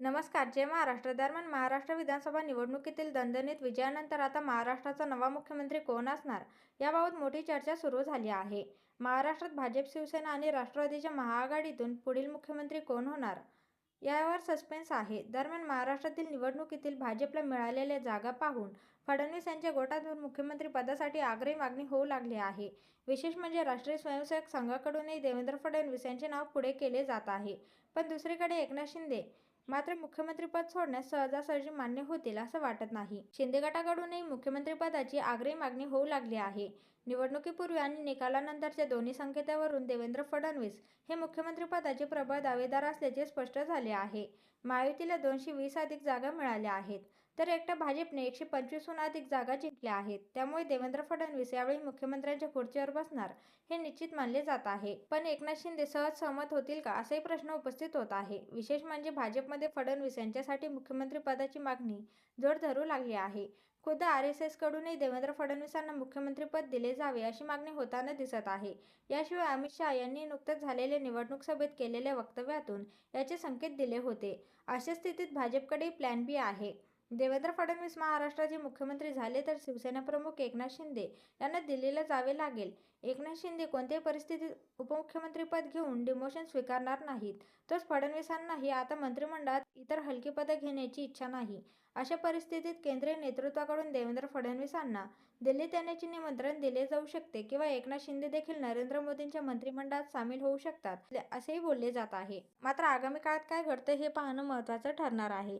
नमस्कार जय महाराष्ट्र दरम्यान महाराष्ट्र विधानसभा निवडणुकीतील दणदणीत विजयानंतर आता महाराष्ट्राचा नवा मुख्यमंत्री कोण असणार? याबाबत मोठी चर्चा सुरू झाली आहे. महाराष्ट्रात भाजप शिवसेना आणि राष्ट्रवादीच्या महाआघाडीतून पुढील मुख्यमंत्री कोण होणार? यावर सस्पेन्स आहे. दरम्यान महाराष्ट्रातील निवडणुकीतील भाजपला मिळालेल्या जागा पाहून फडणवीस यांच्या गोटातून मुख्यमंत्री पदासाठी आग्रही मागणी होऊ लागली आहे. विशेष म्हणजे राष्ट्रीय स्वयंसेवक संघाकडूनही देवेंद्र फडणवीस यांचे नाव पुढे केले जात आहे. पण दुसरीकडे एकनाथ शिंदे मात्र मुख्यमंत्रीपद सोडण्यास सहजासहजी मान्य होतील असं वाटत नाही. शिंदे गटाकडूनही मुख्यमंत्रीपदाची आग्रही मागणी होऊ लागली आहे. निवडणुकीपूर्वी आणि निकालानंतरच्या दोन्ही संकेतावरून देवेंद्र फडणवीस हे मुख्यमंत्रीपदाचे प्रबळ दावेदार असल्याचे स्पष्ट झाले आहे. महायुतीला दोनशे वीस अधिक जागा मिळाल्या आहेत. तर एकट्या भाजपने एकशे पंचवीसहून अधिक जागा जिंकल्या आहेत. त्यामुळे देवेंद्र फडणवीस यावेळी मुख्यमंत्र्यांच्या खुर्चीवर बसणार हे निश्चित मानले जात आहे. पण एकनाथ शिंदे सहज सहमत होतील का असाही प्रश्न उपस्थित होत आहे. विशेष म्हणजे भाजपमध्ये फडणवीस यांच्यासाठी मुख्यमंत्री पदाची मागणी जोर धरू लागली आहे. खुद्द आर एस एसकडूनही देवेंद्र फडणवीसांना मुख्यमंत्रीपद दिले जावे अशी मागणी होताना दिसत आहे. याशिवाय अमित शहा यांनी नुकतंच झालेल्या निवडणूक सभेत केलेल्या वक्तव्यातून याचे संकेत दिले होते. अशा स्थितीत भाजपकडे प्लॅन बी आहे. देवेंद्र फडणवीस महाराष्ट्राचे मुख्यमंत्री झाले तर शिवसेनाप्रमुख एकनाथ शिंदे यांना दिल्लीला जावे लागेल. एकनाथ शिंदे कोणत्याही परिस्थितीत उपमुख्यमंत्रीपद घेऊन डिमोशन स्वीकारणार नाहीत. तोच फडणवीसांनाही आता मंत्रिमंडळात इतर हलकी पदं घेण्याची इच्छा नाही. अशा परिस्थितीत केंद्रीय नेतृत्वाकडून देवेंद्र फडणवीसांना दिल्लीत येण्याचे निमंत्रण दिले जाऊ शकते किंवा एकनाथ शिंदे देखील नरेंद्र मोदींच्या मंत्रिमंडळात सामील होऊ शकतात असेही बोलले जात आहे. मात्र आगामी काळात काय घडतं हे पाहणं महत्त्वाचं ठरणार आहे.